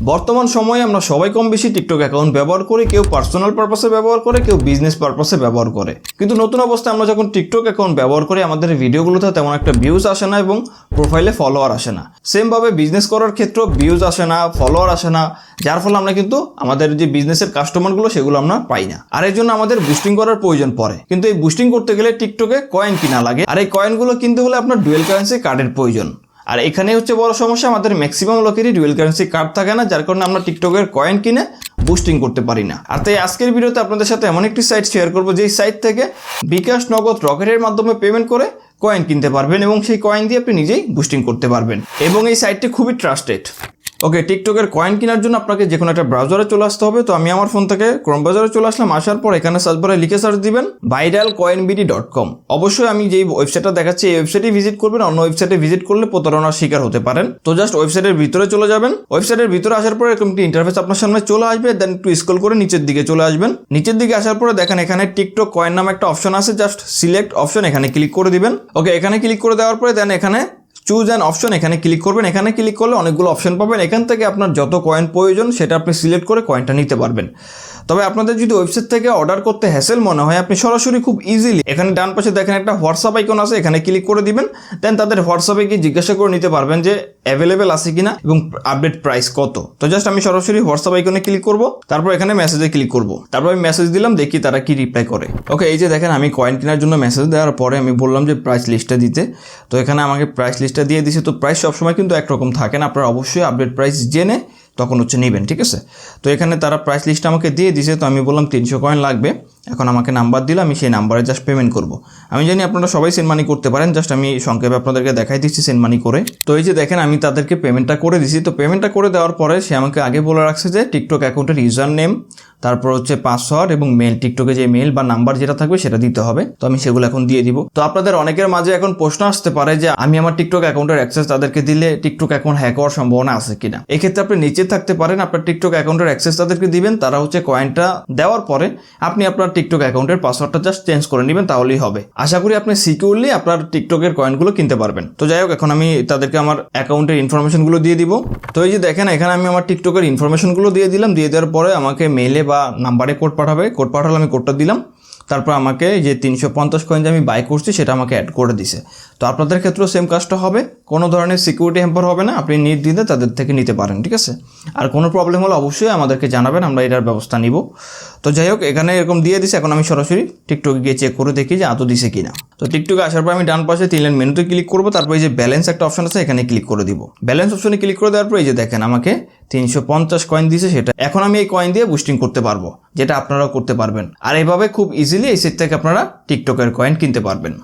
বর্তমান সময়ে আমরা সবাই কম বেশি টিকটক অ্যাকাউন্ট ব্যবহার করি, কেউ পার্সোনাল পারপাসে ব্যবহার করে, কেউ বিজনেস পারপাসে ব্যবহার করে। কিন্তু নতুন অবস্থায় আমরা যখন টিকটক অ্যাকাউন্ট ব্যবহার করি, আমাদের ভিডিওগুলোতে তেমন একটা ভিউজ আসে না এবং প্রোফাইলে ফলোয়ার আসে না। সেমভাবে বিজনেস করার ক্ষেত্রেও ভিউজ আসে না ফলোয়ার আসে না, যার ফলে আমরা কিন্তু আমাদের যে বিজনেসের কাস্টমারগুলো সেগুলো আমরা পাই না। আর এর জন্য আমাদের বুস্টিং করার প্রয়োজন পড়ে। কিন্তু এই বুস্টিং করতে গেলে টিকটকে কয়েন কিনা লাগে। আর এই কয়েনগুলো কিনতে হলে আপনার ডুয়েল কারেন্সি কার্ডের প্রয়োজন। আর এখানে হচ্ছে বড় সমস্যা, আমাদের ম্যাক্সিমাম লোকেরই ডুয়েল কারেন্সি কার্ড থাকে না, যার কারণে আমরা টিকটকের কয়েন কিনে বুস্টিং করতে পারি না। আর তাই আজকের ভিডিওতে আপনাদের সাথে এমন একটি সাইট শেয়ার করব, যেই সাইট থেকে বিকাশ নগদ রকেটের মাধ্যমে পেমেন্ট করে কয়েন কিনতে পারবেন এবং সেই কয়েন দিয়ে আপনি নিজেই বুস্টিং করতে পারবেন। এবং এই সাইটটি খুবই ট্রাস্টেড ওকে টিকটকের কয়েন কেনার জন্য আপনাকে যে কোনো একটা ব্রাউজারে চলে আসতে হবে। তো আমি আমার ফোন থেকে ক্রোম ব্রাউজারে চলে আসলাম। আসার পর এখানে সার্চ বারে লিখে সার্চ দিবেন viral coin BD dot com অবশ্যই আমি যেই ওয়েবসাইটটা দেখাচ্ছি, এই ওয়েবসাইটে ভিজিট করবেন। অন্য ওয়েবসাইটে ভিজিট করলে প্রতারণার শিকার হতে পারেন। তো জাস্ট ওয়েবসাইটের ভিতরে চলে যাবেন। ওয়েবসাইটের ভিতরে আসার পর এরকম একটি ইন্টারফেস আপনার সামনে চলে আসবে। দেন একটু স্ক্রল করে নিচের দিকে চলে আসবেন। নিচের দিকে আসার পরে দেখেন এখানে টিকটক কয়েন নামে একটা অপশন আছে। জাস্ট সিলেক্ট অপশন এখানে ক্লিক করে দিবেন। ওকে এখানে ক্লিক করে দেওয়ার পরে দেন এখানে চুজ অ্যান অপশন এখানে ক্লিক করবেন। এখানে ক্লিক করলে অনেকগুলো অপশন পাবেন। এখান থেকে আপনার যত কয়েন প্রয়োজন, সেটা আপনি সিলেক্ট করে কয়েনটা নিতে পারবেন। তবে আপনাদের যদি ওয়েবসাইট থেকে অর্ডার করতে হ্যাসেল মনে হয়, আপনি সরাসরি খুব ইজিলি এখানে ডান পাশে দেখেন একটা হোয়াটসঅ্যাপ আইকন আছে, এখানে ক্লিক করে দিবেন দেন তাদের হোয়াটসঅ্যাপে গিয়ে জিজ্ঞাসা করে নিতে পারবেন যে অ্যাভেলেবেল আছে কিনা এবং আপডেট প্রাইস কত। তো জাস্ট আমি সরাসরি হোয়াটসঅ্যাপ আইকনে ক্লিক করব, তারপর এখানে মেসেজে ক্লিক করব। তারপর আমি মেসেজ দিলাম, দেখি তারা কি রিপ্লাই করে। ওকে এই যে দেখেন আমি কয়েন কেনার জন্য মেসেজ দেওয়ার পরে আমি বললাম যে প্রাইস লিস্টটা দিতে। তো এখানে আমাকে প্রাইস লিস্টটা দিয়ে দিছে, তো প্রাইস সবসময় কিন্তু একরকম থাকে না, আপনারা অবশ্যই আপডেট প্রাইস জেনে তখন হচ্ছে নেবেন, ঠিক আছে? তো এখানে তারা প্রাইস লিস্ট আমাকে দিয়ে দিছে, তো আমি বললাম তিনশো কয়েন লাগবে। এখন আমাকে নাম্বার দিলে, আমি সেই নাম্বারে জাস্ট পেমেন্ট করব। আমি জানি আপনারা সবাই সেন্ড মানি করতে পারেন জাস্ট আমি সংক্ষেপে আপনাদেরকে দেখাই দিচ্ছি সেন্ড মানি করে। তো এই যে দেখেন, আমি তাদেরকে পেমেন্টটা করে দিছি। তো পেমেন্টটা করে দেওয়ার পরে সে আমাকে আগে বলে রাখছে যে টিকটক অ্যাকাউন্টের ইউজার নেম তারপর হচ্ছে পাসওয়ার্ড এবং মেল টিকটকে যে মেল বা নাম্বার যেটা থাকবে সেটা দিতে হবে। তো আমি সেগুলো এখন দিয়ে দিব। তো আপনাদের অনেকের মাঝে এখন প্রশ্ন আসতে পারে যে আমি আমার টিকটক অ্যাকাউন্টের অ্যাক্সেস তাদেরকে দিলে টিকটক অ্যাকাউন্ট হ্যাক হওয়ার সম্ভাবনা আছে কিনা? এক্ষেত্রে আপনি নিচে থাকতে পারেন, আপনার টিকটক অ্যাকাউন্টের অ্যাক্সেস তাদেরকে দিবেন, তারা হচ্ছে কয়েনটা দেওয়ার পরে আপনি আপনার টিকটক অ্যাকাউন্টের পাসওয়ার্ডটা জাস্ট চেঞ্জ করে নেবেন, তাহলেই হবে। আশা করি আপনি সিকিউরলি আপনার টিকটকের কয়েনগুলো কিনতে পারবেন। তো যাই হোক, এখন আমি তাদেরকে আমার অ্যাকাউন্টের ইনফরমেশনগুলো দিয়ে দিব। তো এই যে দেখেন, এখানে আমি আমার টিকটকের ইনফরমেশনগুলো দিয়ে দিলাম। দিয়ে দেওয়ার পরে আমাকে মেলে বা নাম্বারে কোড পাঠাবে। কোড পাঠালে আমি কোডটা দিলাম। তারপর আমাকে যে তিনশো পঞ্চাশ কয়েন যে আমি বাই করছি, সেটা আমাকে অ্যাড করে দিছে। তো আপনাদের ক্ষেত্রেও সেম কাজটা হবে। কোনো ধরনের সিকিউরিটি হ্যাম্পার হবে না। আপনি দিতে তাদের থেকে নিতে পারেন, ঠিক আছে? আর কোনো প্রবলেম হলে অবশ্যই আমাদেরকে জানাবেন, আমরা এটার ব্যবস্থা নিব। তো যাই হোক, এখানে এরকম দিয়ে দিছে। এখন আমি সরাসরি টিকটকে গিয়ে চেক করে দেখি যে আদৌ দিছে কি না তো টিকটকে আসার পর আমি ডান পাশে তিন লাইন মেনুতে ক্লিক করব। তারপর যে ব্যালেন্স একটা অপশন আছে, এখানে ক্লিক করে দিব। ব্যালেন্স অপশনে ক্লিক করে দেওয়ার পর এই যে দেখেন আমাকে তিনশো পঞ্চাশ কয়েন দিয়েছে সেটা। এখন আমি এই কয়েন দিয়ে বুস্টিং করতে পারব, যেটা আপনারাও করতে পারবেন। আর এভাবে খুব ইজিলি এই সেট থেকে আপনারা টিকটকের কয়েন কিনতে পারবেন।